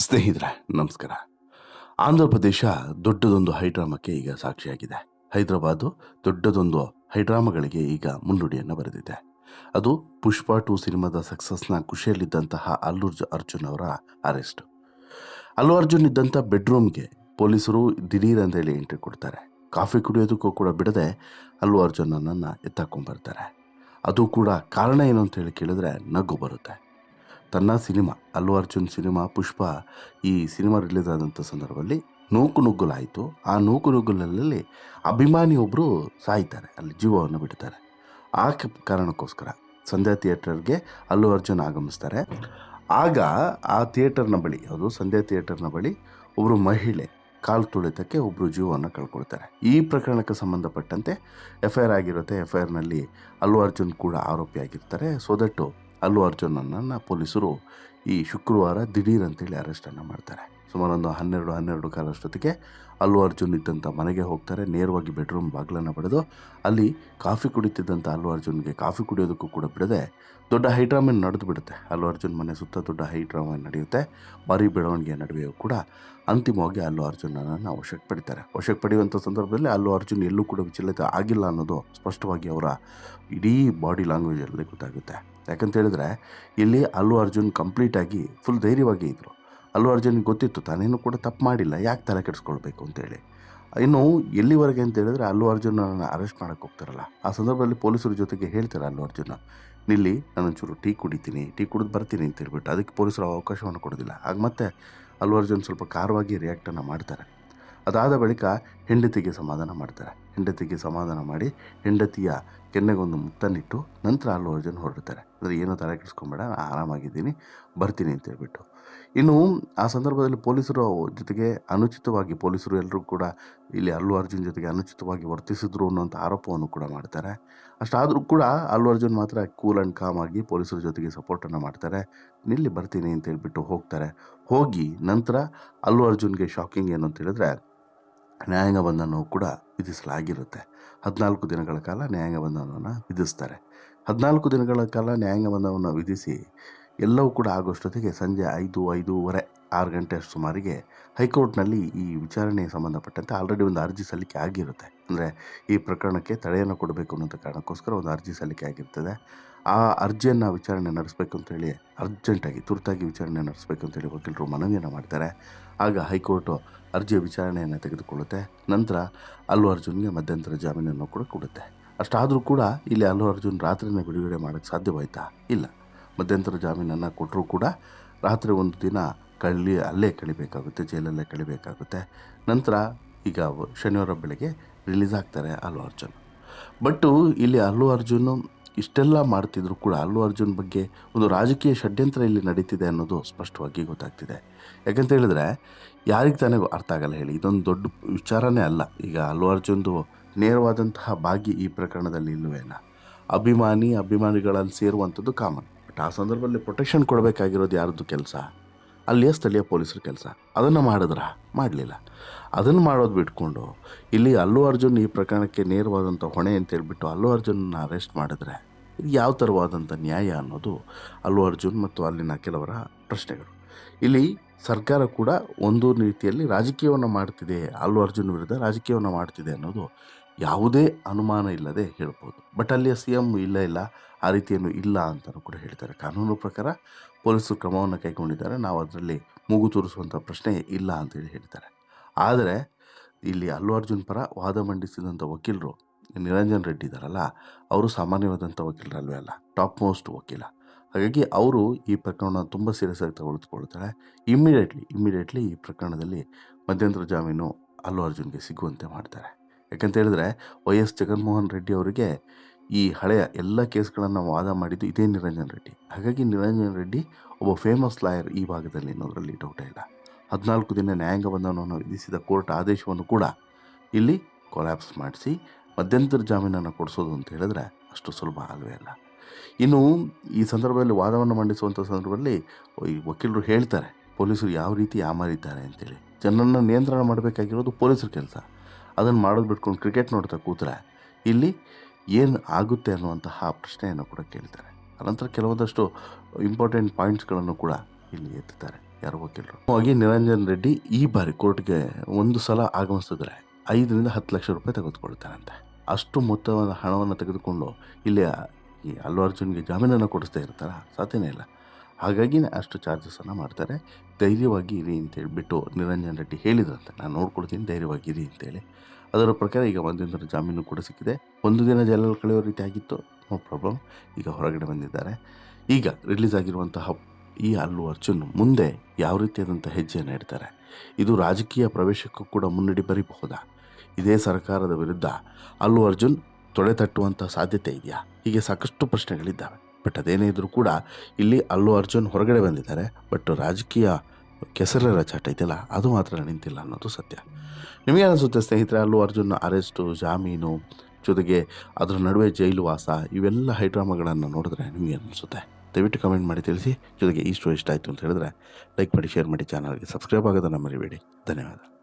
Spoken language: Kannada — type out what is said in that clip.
ಸ್ನೇಹಿತರೆ, ನಮಸ್ಕಾರ. ಆಂಧ್ರ ಪ್ರದೇಶ ದೊಡ್ಡದೊಂದು ಹೈಡ್ರಾಮಕ್ಕೆ ಈಗ ಸಾಕ್ಷಿಯಾಗಿದೆ. ಹೈದರಾಬಾದು ದೊಡ್ಡದೊಂದು ಹೈಡ್ರಾಮಗಳಿಗೆ ಈಗ ಮುನ್ನುಡಿಯನ್ನು ಬರೆದಿದೆ. ಅದು ಪುಷ್ಪ ಟು ಸಿನಿಮಾದ ಸಕ್ಸಸ್ನ ಖುಷಿಯಲ್ಲಿದ್ದಂತಹ ಅಲ್ಲು ಅರ್ಜು- ಅರ್ಜುನ್ ಅವರ ಅರೆಸ್ಟ್. ಅಲ್ಲು ಅರ್ಜುನ್ ಇದ್ದಂಥ ಬೆಡ್ರೂಮ್ಗೆ ಪೊಲೀಸರು ದಿಢೀರ್ ಅಂತೇಳಿ ಎಂಟ್ರಿ ಕೊಡ್ತಾರೆ. ಕಾಫಿ ಕುಡಿಯೋದಕ್ಕೂ ಕೂಡ ಬಿಡದೆ ಅಲ್ಲು ಅರ್ಜುನನನ್ನು ಎತ್ತಾಕೊಂಡ್ಬರ್ತಾರೆ. ಅದು ಕೂಡ ಕಾರಣ ಏನು ಅಂತ ಹೇಳಿ ಕೇಳಿದ್ರೆ ನಗು ಬರುತ್ತೆ. ತನ್ನ ಸಿನಿಮಾ, ಅಲ್ಲು ಅರ್ಜುನ್ ಸಿನಿಮಾ, ಪುಷ್ಪ ಈ ಸಿನಿಮಾ ರಿಲೀಸ್ ಆದಂಥ ಸಂದರ್ಭದಲ್ಲಿ ನೂಕು ನುಗ್ಗಲಾಯಿತು. ಆ ನೂಕು ನುಗ್ಗಲಲ್ಲಿ ಅಭಿಮಾನಿ ಒಬ್ಬರು ಸಾಯ್ತಾರೆ, ಅಲ್ಲಿ ಜೀವವನ್ನು ಬಿಡ್ತಾರೆ. ಆ ಕಾರಣಕ್ಕೋಸ್ಕರ ಸಂಧ್ಯಾ ಥಿಯೇಟರ್ಗೆ ಅಲ್ಲು ಅರ್ಜುನ್ ಆಗಮಿಸ್ತಾರೆ. ಆಗ ಆ ಥಿಯೇಟರ್ನ ಬಳಿ ಅದು ಸಂಧ್ಯಾ ಥಿಯೇಟರ್ನ ಬಳಿ ಒಬ್ಬರು ಮಹಿಳೆ ಕಾಲು ತುಳಿತಕ್ಕೆ ಒಬ್ಬರು ಜೀವವನ್ನು ಕಳ್ಕೊಳ್ತಾರೆ. ಈ ಪ್ರಕರಣಕ್ಕೆ ಸಂಬಂಧಪಟ್ಟಂತೆ ಎಫ್ ಐ ಆರ್ ಆಗಿರುತ್ತೆ, ಎಫ್ ಐ ಆರ್ನಲ್ಲಿ ಅಲ್ಲು ಅರ್ಜುನ್ ಕೂಡ ಆರೋಪಿಯಾಗಿರ್ತಾರೆ. ಸೊ ದಟ್ಟು ಅಲ್ಲು ಅರ್ಜುನನ್ನು ಪೊಲೀಸರು ಈ ಶುಕ್ರವಾರ ದಿಢೀರ್ ಅಂತೇಳಿ ಅರೆಸ್ಟನ್ನು ಮಾಡ್ತಾರೆ. ಸುಮಾರು ಒಂದು ಹನ್ನೆರಡು ಹನ್ನೆರಡು ಕಾಲಷ್ಟೊತ್ತಿಗೆ ಅಲ್ಲು ಅರ್ಜುನ್ ಇದ್ದಂಥ ಮನೆಗೆ ಹೋಗ್ತಾರೆ. ನೇರವಾಗಿ ಬೆಡ್ರೂಮ್ ಬಾಗಿಲನ್ನು ಬಡಿದು ಅಲ್ಲಿ ಕಾಫಿ ಕುಡಿತಿದ್ದಂಥ ಅಲ್ಲು ಅರ್ಜುನ್ಗೆ ಕಾಫಿ ಕುಡಿಯೋದಕ್ಕೂ ಕೂಡ ಬಿಡದೆ ದೊಡ್ಡ ಹೈಡ್ರಾಮನ್ ನಡೆದು ಬಿಡುತ್ತೆ. ಅಲ್ಲು ಅರ್ಜುನ್ ಮನೆ ಸುತ್ತ ದೊಡ್ಡ ಹೈಡ್ರಾಮ ನಡೆಯುತ್ತೆ. ಭಾರಿ ಬೆಳವಣಿಗೆ ನಡುವೆಯೂ ಕೂಡ ಅಂತಿಮವಾಗಿ ಅಲ್ಲು ಅರ್ಜುನನ್ನು ವಶಕ್ಕೆ ಪಡಿತಾರೆ. ವಶಕ್ಕೆ ಪಡೆಯುವಂಥ ಸಂದರ್ಭದಲ್ಲಿ ಅಲ್ಲು ಅರ್ಜುನ್ ಎಲ್ಲೂ ಕೂಡ ವಿಚಲಿತ ಆಗಿಲ್ಲ ಅನ್ನೋದು ಸ್ಪಷ್ಟವಾಗಿ ಅವರ ಇಡೀ ಬಾಡಿ ಲ್ಯಾಂಗ್ವೇಜಲ್ಲಿ ಗೊತ್ತಾಗುತ್ತೆ. ಯಾಕಂತ ಹೇಳಿದ್ರೆ ಇಲ್ಲಿ ಅಲ್ಲು ಅರ್ಜುನ್ ಕಂಪ್ಲೀಟಾಗಿ ಫುಲ್ ಧೈರ್ಯವಾಗಿ ಇದ್ದರು ಅಲ್ಲು ಅರ್ಜುನ್ಗೆ ಗೊತ್ತಿತ್ತು ತಾನೇನು ಕೂಡ ತಪ್ಪು ಮಾಡಿಲ್ಲ, ಯಾಕೆ ತಲೆ ಕೆಡಿಸ್ಕೊಳ್ಬೇಕು ಅಂತೇಳಿ. ಇನ್ನು ಎಲ್ಲಿವರೆಗೆ ಅಂತ ಹೇಳಿದ್ರೆ ಅಲ್ಲು ಅರ್ಜುನನ್ನು ಅರೆಸ್ಟ್ ಮಾಡೋಕ್ಕೆ ಹೋಗ್ತಾರಲ್ಲ, ಆ ಸಂದರ್ಭದಲ್ಲಿ ಪೊಲೀಸರ ಜೊತೆಗೆ ಹೇಳ್ತಾರೆ ಅಲ್ಲು ಅರ್ಜುನ, ನಿಲ್ಲಿ, ನಾನೊಂಚೂರು ಟೀ ಕುಡಿತೀನಿ, ಟೀ ಕುಡಿದು ಬರ್ತೀನಿ ಅಂತ ಹೇಳ್ಬಿಟ್ಟು, ಅದಕ್ಕೆ ಪೊಲೀಸರು ಅವಕಾಶವನ್ನು ಕೊಡೋದಿಲ್ಲ. ಆಗ ಮತ್ತೆ ಅಲ್ಲು ಅರ್ಜುನ್ ಸ್ವಲ್ಪ ಖಾರವಾಗಿ ರಿಯಾಕ್ಟನ್ನು ಮಾಡ್ತಾರೆ. ಅದಾದ ಬಳಿಕ ಹೆಂಡತಿಗೆ ಸಮಾಧಾನ ಮಾಡ್ತಾರೆ. ಹೆಂಡತಿಗೆ ಸಮಾಧಾನ ಮಾಡಿ ಹೆಂಡತಿಯ ಕೆನ್ನೆಗೊಂದು ಮುತ್ತನ್ನಿಟ್ಟು ನಂತರ ಅಲ್ಲು ಅರ್ಜುನ್ ಹೊರಡ್ತಾರೆ. ಅಂದರೆ ಏನೋ ತಲೆ ಕೆಡಿಸ್ಕೊಂಬೇಡ ನಾನು ಆರಾಮಾಗಿದ್ದೀನಿ, ಬರ್ತೀನಿ ಅಂತ ಹೇಳ್ಬಿಟ್ಟು. ಇನ್ನು ಆ ಸಂದರ್ಭದಲ್ಲಿ ಪೊಲೀಸರು ಜೊತೆಗೆ ಅನುಚಿತವಾಗಿ ಪೊಲೀಸರು ಎಲ್ಲರೂ ಕೂಡ ಇಲ್ಲಿ ಅಲ್ಲು ಅರ್ಜುನ್ ಜೊತೆಗೆ ಅನುಚಿತವಾಗಿ ವರ್ತಿಸಿದ್ರು ಅನ್ನೋಂಥ ಆರೋಪವನ್ನು ಕೂಡ ಮಾಡ್ತಾರೆ. ಅಷ್ಟಾದರೂ ಕೂಡ ಅಲ್ಲು ಅರ್ಜುನ್ ಮಾತ್ರ ಕೂಲ್ ಆ್ಯಂಡ್ ಕಾಮ್ ಆಗಿ ಪೊಲೀಸರ ಜೊತೆಗೆ ಸಪೋರ್ಟನ್ನು ಮಾಡ್ತಾರೆ. ನಿಲ್ಲಿ ಬರ್ತೀನಿ ಅಂತ ಹೇಳಿಬಿಟ್ಟು ಹೋಗ್ತಾರೆ. ಹೋಗಿ ನಂತರ ಅಲ್ಲು ಅರ್ಜುನ್ಗೆ ಶಾಕಿಂಗ್ ಏನು ಅಂತ ಹೇಳಿದ್ರೆ ನ್ಯಾಯಾಂಗ ಬಂಧನವು ಕೂಡ ವಿಧಿಸಲಾಗಿರುತ್ತೆ. ಹದಿನಾಲ್ಕು ದಿನಗಳ ಕಾಲ ನ್ಯಾಯಾಂಗ ಬಂಧನವನ್ನು ವಿಧಿಸ್ತಾರೆ. ಹದಿನಾಲ್ಕು ದಿನಗಳ ಕಾಲ ನ್ಯಾಯಾಂಗ ಬಂಧನವನ್ನು ವಿಧಿಸಿ ಎಲ್ಲವೂ ಕೂಡ ಆಗೋಷ್ಟೊತ್ತಿಗೆ ಸಂಜೆ ಐದು, ಐದೂವರೆ, ಆರು ಗಂಟೆ ಸುಮಾರಿಗೆ ಹೈಕೋರ್ಟ್ನಲ್ಲಿ ಈ ವಿಚಾರಣೆಗೆ ಸಂಬಂಧಪಟ್ಟಂತೆ ಆಲ್ರೆಡಿ ಒಂದು ಅರ್ಜಿ ಸಲ್ಲಿಕೆ ಆಗಿರುತ್ತೆ. ಅಂದರೆ ಈ ಪ್ರಕರಣಕ್ಕೆ ತಡೆಯನ್ನು ಕೊಡಬೇಕು ಅನ್ನೋಂಥ ಕಾರಣಕ್ಕೋಸ್ಕರ ಒಂದು ಅರ್ಜಿ ಸಲ್ಲಿಕೆ ಆಗಿರ್ತದೆ. ಆ ಅರ್ಜಿಯನ್ನು ವಿಚಾರಣೆ ನಡೆಸಬೇಕು ಅಂತೇಳಿ ಅರ್ಜೆಂಟಾಗಿ ತುರ್ತಾಗಿ ವಿಚಾರಣೆ ನಡೆಸಬೇಕು ಅಂತೇಳಿ ವಕೀಲರು ಮನವಿಯನ್ನು ಮಾಡ್ತಾರೆ. ಆಗ ಹೈಕೋರ್ಟು ಅರ್ಜಿಯ ವಿಚಾರಣೆಯನ್ನು ತೆಗೆದುಕೊಳ್ಳುತ್ತೆ. ನಂತರ ಅಲ್ಲು ಅರ್ಜುನ್ಗೆ ಮಧ್ಯಂತರ ಜಾಮೀನನ್ನು ಕೂಡ ಕೊಡುತ್ತೆ. ಅಷ್ಟಾದರೂ ಕೂಡ ಇಲ್ಲಿ ಅಲ್ಲು ಅರ್ಜುನ್ ರಾತ್ರಿನೇ ಬಿಡುಗಡೆ ಮಾಡೋಕ್ಕೆ ಸಾಧ್ಯವಾಯ್ತಾ? ಇಲ್ಲ. ಮಧ್ಯಂತರ ಜಾಮೀನನ್ನು ಕೊಟ್ಟರೂ ಕೂಡ ರಾತ್ರಿ ಒಂದು ದಿನ ಕಳ್ಳಿ ಅಲ್ಲೇ ಕಳಿಬೇಕಾಗುತ್ತೆ, ಜೈಲಲ್ಲೇ ಕಳಿಬೇಕಾಗುತ್ತೆ. ನಂತರ ಈಗ ಶನಿವಾರ ಬೆಳಗ್ಗೆ ರಿಲೀಸ್ ಆಗ್ತಾರೆ ಅಲ್ಲು ಅರ್ಜುನ್. ಬಟ್ಟು ಇಲ್ಲಿ ಅಲ್ಲು ಅರ್ಜುನ್ ಇಷ್ಟೆಲ್ಲ ಮಾಡ್ತಿದ್ರು ಕೂಡ ಅಲ್ಲು ಅರ್ಜುನ್ ಬಗ್ಗೆ ಒಂದು ರಾಜಕೀಯ ಷಡ್ಯಂತ್ರ ಇಲ್ಲಿ ನಡೀತಿದೆ ಅನ್ನೋದು ಸ್ಪಷ್ಟವಾಗಿ ಗೊತ್ತಾಗ್ತಿದೆ. ಯಾಕಂತ ಹೇಳಿದ್ರೆ ಯಾರಿಗೆ ತಾನೇ ಅರ್ಥ ಆಗಲ್ಲ ಹೇಳಿ, ಇದೊಂದು ದೊಡ್ಡ ವಿಚಾರನೇ ಅಲ್ಲ. ಈಗ ಅಲ್ಲು ಅರ್ಜುನ್ದು ನೇರವಾದಂತಹ ಭಾಗಿ ಈ ಪ್ರಕರಣದಲ್ಲಿ ಇಲ್ಲವೇನ? ಅಭಿಮಾನಿ ಅಭಿಮಾನಿಗಳಲ್ಲಿ ಸೇರುವಂಥದ್ದು ಕಾಮನ್. ಬಟ್ ಆ ಸಂದರ್ಭದಲ್ಲಿ ಪ್ರೊಟೆಕ್ಷನ್ ಕೊಡಬೇಕಾಗಿರೋದು ಯಾರದ್ದು ಕೆಲಸ? ಅಲ್ಲಿಯ ಸ್ಥಳೀಯ ಪೊಲೀಸರ ಕೆಲಸ. ಅದನ್ನು ಮಾಡಿದ್ರ? ಮಾಡಲಿಲ್ಲ. ಅದನ್ನು ಮಾಡೋದು ಬಿಟ್ಕೊಂಡು ಇಲ್ಲಿ ಅಲ್ಲು ಅರ್ಜುನ್ ಈ ಪ್ರಕರಣಕ್ಕೆ ನೇರವಾದಂಥ ಹೊಣೆ ಅಂತ ಹೇಳಿಬಿಟ್ಟು ಅಲ್ಲು ಅರ್ಜುನನ್ನ ಅರೆಸ್ಟ್ ಮಾಡಿದ್ರೆ ಇದು ಯಾವ ಥರವಾದಂಥ ನ್ಯಾಯ ಅನ್ನೋದು ಅಲ್ಲು ಅರ್ಜುನ್ ಮತ್ತು ಅಲ್ಲಿನ ಕೆಲವರ ಪ್ರಶ್ನೆಗಳು. ಇಲ್ಲಿ ಸರ್ಕಾರ ಕೂಡ ಒಂದು ರೀತಿಯಲ್ಲಿ ರಾಜಕೀಯವನ್ನು ಮಾಡ್ತಿದೆ. ಅಲ್ಲು ಅರ್ಜುನ್ ವಿರುದ್ಧ ರಾಜಕೀಯವನ್ನು ಮಾಡ್ತಿದೆ ಅನ್ನೋದು ಯಾವುದೇ ಅನುಮಾನ ಇಲ್ಲದೆ ಹೇಳ್ಬೋದು. ಬಟ್ ಅಲ್ಲಿಯ ಸಿ ಎಂ ಇಲ್ಲ ಇಲ್ಲ, ಆ ರೀತಿಯನ್ನು ಇಲ್ಲ ಅಂತಲೂ ಕೂಡ ಹೇಳ್ತಾರೆ. ಕಾನೂನು ಪ್ರಕಾರ ಪೊಲೀಸರು ಕ್ರಮವನ್ನು ಕೈಗೊಂಡಿದ್ದಾರೆ. ನಾವು ಅದರಲ್ಲಿ ಮೂಗು ತೋರಿಸುವಂಥ ಪ್ರಶ್ನೆ ಇಲ್ಲ ಅಂತೇಳಿ ಹೇಳ್ತಾರೆ. ಆದರೆ ಇಲ್ಲಿ ಅಲ್ಲು ಅರ್ಜುನ್ ಪರ ವಾದ ಮಂಡಿಸಿದಂಥ ವಕೀಲರು, ನಿರಂಜನ್ ರೆಡ್ಡಿ ಇದ್ದಾರಲ್ಲ, ಅವರು ಸಾಮಾನ್ಯವಾದಂಥ ವಕೀಲರಲ್ವೇ ಅಲ್ಲ ಟಾಪ್ ಮೋಸ್ಟ್ ವಕೀಲ. ಹಾಗಾಗಿ ಅವರು ಈ ಪ್ರಕರಣವನ್ನು ತುಂಬ ಸೀರಿಯಸ್ ಆಗಿ ತೆಗೆದುಕೊಳ್ತಾರೆ ಇಮ್ಮಿಡಿಯೇಟ್ಲಿ ಇಮ್ಮಿಡಿಯೇಟ್ಲಿ ಈ ಪ್ರಕರಣದಲ್ಲಿ ಮಧ್ಯಂತರ ಜಾಮೀನು ಅಲ್ಲು ಅರ್ಜುನ್ಗೆ ಸಿಗುವಂತೆ ಮಾಡ್ತಾರೆ. ಯಾಕಂತ ಹೇಳಿದ್ರೆ ವೈ ಎಸ್ ಜಗನ್ಮೋಹನ್ ರೆಡ್ಡಿ ಅವರಿಗೆ ಈ ಹಳೆಯ ಎಲ್ಲ ಕೇಸ್ಗಳನ್ನು ವಾದ ಮಾಡಿದ್ದು ಇದೇ ನಿರಂಜನ್ ರೆಡ್ಡಿ. ಹಾಗಾಗಿ ನಿರಂಜನ್ ರೆಡ್ಡಿ ಒಬ್ಬ ಫೇಮಸ್ ಲಾಯರ್ ಈ ಭಾಗದಲ್ಲಿ ಅನ್ನೋದರಲ್ಲಿ ಡೌಟ್ ಇಲ್ಲ. ಹದಿನಾಲ್ಕು ದಿನ ನ್ಯಾಯಾಂಗ ಬಂಧನವನ್ನು ವಿಧಿಸಿದ ಕೋರ್ಟ್ ಆದೇಶವನ್ನು ಕೂಡ ಇಲ್ಲಿ ಕೊಲ್ಯಾಪ್ಸ್ ಮಾಡಿಸಿ ಮಧ್ಯಂತರ ಜಾಮೀನನ್ನು ಕೊಡಿಸೋದು ಅಂತ ಹೇಳಿದ್ರೆ ಅಷ್ಟು ಸುಲಭ ಆಗವೇ ಅಲ್ಲ ಇನ್ನು ಈ ಸಂದರ್ಭದಲ್ಲಿ ವಾದವನ್ನು ಮಂಡಿಸುವಂಥ ಸಂದರ್ಭದಲ್ಲಿ ಈ ವಕೀಲರು ಹೇಳ್ತಾರೆ, ಪೊಲೀಸರು ಯಾವ ರೀತಿ ಯಾಮಾರಿದ್ದಾರೆ? ಅಂತೇಳಿ. ಜನರನ್ನು ನಿಯಂತ್ರಣ ಮಾಡಬೇಕಾಗಿರೋದು ಪೊಲೀಸರ ಕೆಲಸ. ಅದನ್ನು ಮಾಡೋದು ಬಿಟ್ಕೊಂಡು ಕ್ರಿಕೆಟ್ ನೋಡ್ತಾ ಕೂತ್ರೆ ಇಲ್ಲಿ ಏನು ಆಗುತ್ತೆ ಅನ್ನುವಂತಹ ಪ್ರಶ್ನೆಯನ್ನು ಕೂಡ ಕೇಳ್ತಾರೆ. ಅನಂತರ ಕೆಲವೊಂದಷ್ಟು ಇಂಪಾರ್ಟೆಂಟ್ ಪಾಯಿಂಟ್ಸ್ಗಳನ್ನು ಕೂಡ ಇಲ್ಲಿ ಎತ್ತುತ್ತಾರೆ ಯಾರು ವಕೀಲರು ಹಾಗೆ ನಿರಂಜನ್ ರೆಡ್ಡಿ ಈ ಬಾರಿ ಕೋರ್ಟ್ಗೆ ಒಂದು ಸಲ ಆಗಮಿಸಿದ್ರೆ ಐದರಿಂದ ಹತ್ತು ಲಕ್ಷ ರೂಪಾಯಿ ತೆಗೆದುಕೊಳ್ತಾರಂತೆ. ಅಷ್ಟು ಮೊತ್ತದ ಹಣವನ್ನು ತೆಗೆದುಕೊಂಡು ಇಲ್ಲಿ ಈ ಅಲ್ಲು ಅರ್ಜುನ್ಗೆ ಜಾಮೀನನ್ನು ಕೊಡಿಸ್ತಾ ಇರ್ತಾರ? ಸಾಧ್ಯನೇ ಇಲ್ಲ. ಹಾಗಾಗಿ ಅಷ್ಟು ಚಾರ್ಜಸನ್ನು ಮಾಡ್ತಾರೆ. ಧೈರ್ಯವಾಗಿ ಇರಿ ಅಂತ ಹೇಳಿಬಿಟ್ಟು ನಿರಂಜನ್ ರೆಡ್ಡಿ ಹೇಳಿದ್ರಂತೆ, ನಾನು ನೋಡ್ಕೊಡ್ತೀನಿ ಧೈರ್ಯವಾಗಿ ಇರಿ ಅಂತೇಳಿ. ಅದರ ಪ್ರಕಾರ ಈಗ ಮಧ್ಯಂತರ ಜಾಮೀನು ಕೂಡ ಸಿಕ್ಕಿದೆ. ಒಂದು ದಿನ ಜೈಲಲ್ಲಿ ಕಳೆಯೋ ರೀತಿ ಆಗಿತ್ತು, ನೋ ಪ್ರಾಬ್ಲಮ್, ಈಗ ಹೊರಗಡೆ ಬಂದಿದ್ದಾರೆ. ಈಗ ರಿಲೀಸ್ ಆಗಿರುವಂತಹ ಈ ಅಲ್ಲು ಅರ್ಜುನ್ ಮುಂದೆ ಯಾವ ರೀತಿಯಾದಂಥ ಹೆಜ್ಜೆಯನ್ನು ಇಡ್ತಾರೆ? ಇದು ರಾಜಕೀಯ ಪ್ರವೇಶಕ್ಕೂ ಕೂಡ ಮುನ್ನಡಿ ಬರೀಬಹುದಾ? ಇದೇ ಸರ್ಕಾರದ ವಿರುದ್ಧ ಅಲ್ಲು ಅರ್ಜುನ್ ತೊಡೆ ತಟ್ಟುವಂಥ ಸಾಧ್ಯತೆ ಇದೆಯಾ? ಹೀಗೆ ಸಾಕಷ್ಟು ಪ್ರಶ್ನೆಗಳಿದ್ದಾವೆ. ಬಟ್ ಅದೇನೇ ಇದ್ರೂ ಕೂಡ ಇಲ್ಲಿ ಅಲ್ಲು ಅರ್ಜುನ್ ಹೊರಗಡೆ ಬಂದಿದ್ದಾರೆ. ಬಟ್ ರಾಜಕೀಯ ಕೆಸರೆರ ಚಾಟ ಇದೆಯಲ್ಲ ಅದು ಮಾತ್ರ ನಿಂತಿಲ್ಲ ಅನ್ನೋದು ಸತ್ಯ. ನಿಮಗೆ ಅನಿಸುತ್ತೆ ಸ್ನೇಹಿತರೆ, ಅಲ್ಲು ಅರ್ಜುನ್ ಅರೆಸ್ಟು, ಜಾಮೀನು, ಜೊತೆಗೆ ಅದರ ನಡುವೆ ಜೈಲು ವಾಸ, ಇವೆಲ್ಲ ಹೈಡ್ರಾಮಾಗಳನ್ನು ನೋಡಿದ್ರೆ ನಿಮಗೆ ಅನಿಸುತ್ತೆ ದಯವಿಟ್ಟು ಕಮೆಂಟ್ ಮಾಡಿ ತಿಳಿಸಿ. ಜೊತೆಗೆ ಈ ಸ್ಟೋರಿ ಇಷ್ಟ ಆಯಿತು ಅಂತ ಹೇಳಿದ್ರೆ ಲೈಕ್ ಮಾಡಿ ಶೇರ್ ಮಾಡಿ ಚಾನಲ್ಗೆ ಸಬ್ಸ್ಕ್ರೈಬ್ ಆಗೋದನ್ನು ಮರಿಬೇಡಿ. ಧನ್ಯವಾದ.